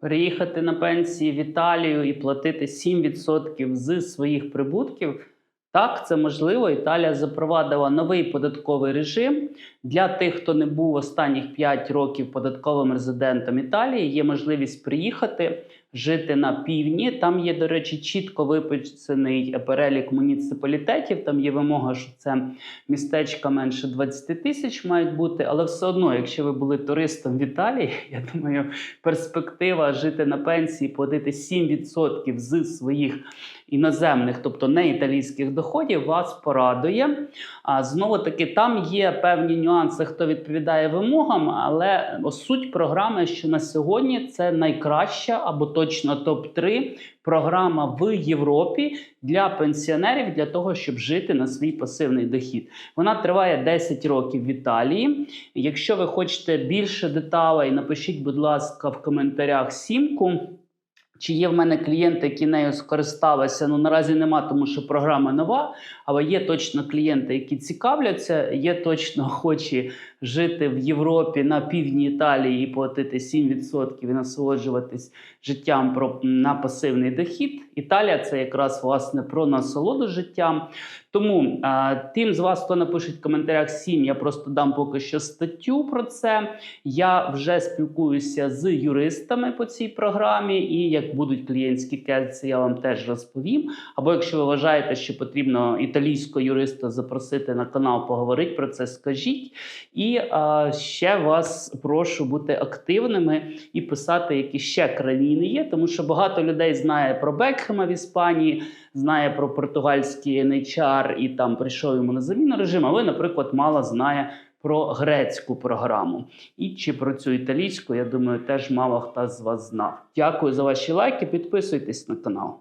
Переїхати на пенсії в Італію і платити 7% з своїх прибутків. Так, це можливо. Італія запровадила новий податковий режим для тих, хто не був останніх 5 років податковим резидентом Італії. Є можливість приїхати, жити на півдні. Там є, до речі, чітко виписаний перелік муніципалітетів. Там є вимога, що це містечка менше 20 тисяч мають бути. Але все одно, якщо ви були туристом в Італії, я думаю, перспектива жити на пенсії, платити 7% з своїх іноземних, тобто не італійських доходів, вас порадує. А знову таки, там є певні нюанси, хто відповідає вимогам, але суть програми, що на сьогодні це найкраща або точно топ-3 програма в Європі для пенсіонерів для того, щоб жити на свій пасивний дохід. Вона триває 10 років в Італії. Якщо ви хочете більше деталей, напишіть, будь ласка, в коментарях сімку. Чи є в мене клієнти, які нею скористалися? Ну наразі нема, тому що програма нова. Але є точно клієнти, які цікавляться, є точно охочі жити в Європі на півдні Італії і платити 7% і насолоджуватись життям про на пасивний дохід. Італія це якраз власне про насолоду життям. Тому а, тим з вас, хто напише в коментарях 7, я просто дам поки що статтю про це. Я вже спілкуюся з юристами по цій програмі, і як будуть клієнтські кейси, я вам теж розповім. Або якщо ви вважаєте, що потрібно італійського юриста запросити на канал, поговорити про це, скажіть. І а, ще вас прошу бути активними і писати, які ще країни є, тому що багато людей знає про Бекхема в Іспанії, знає про португальські португальський NHR і там прийшов йому на заміну режим. але, наприклад, мало знає про грецьку програму. І чи про цю італійську, я думаю, теж мало хто з вас знав. Дякую за ваші лайки. Підписуйтесь на канал.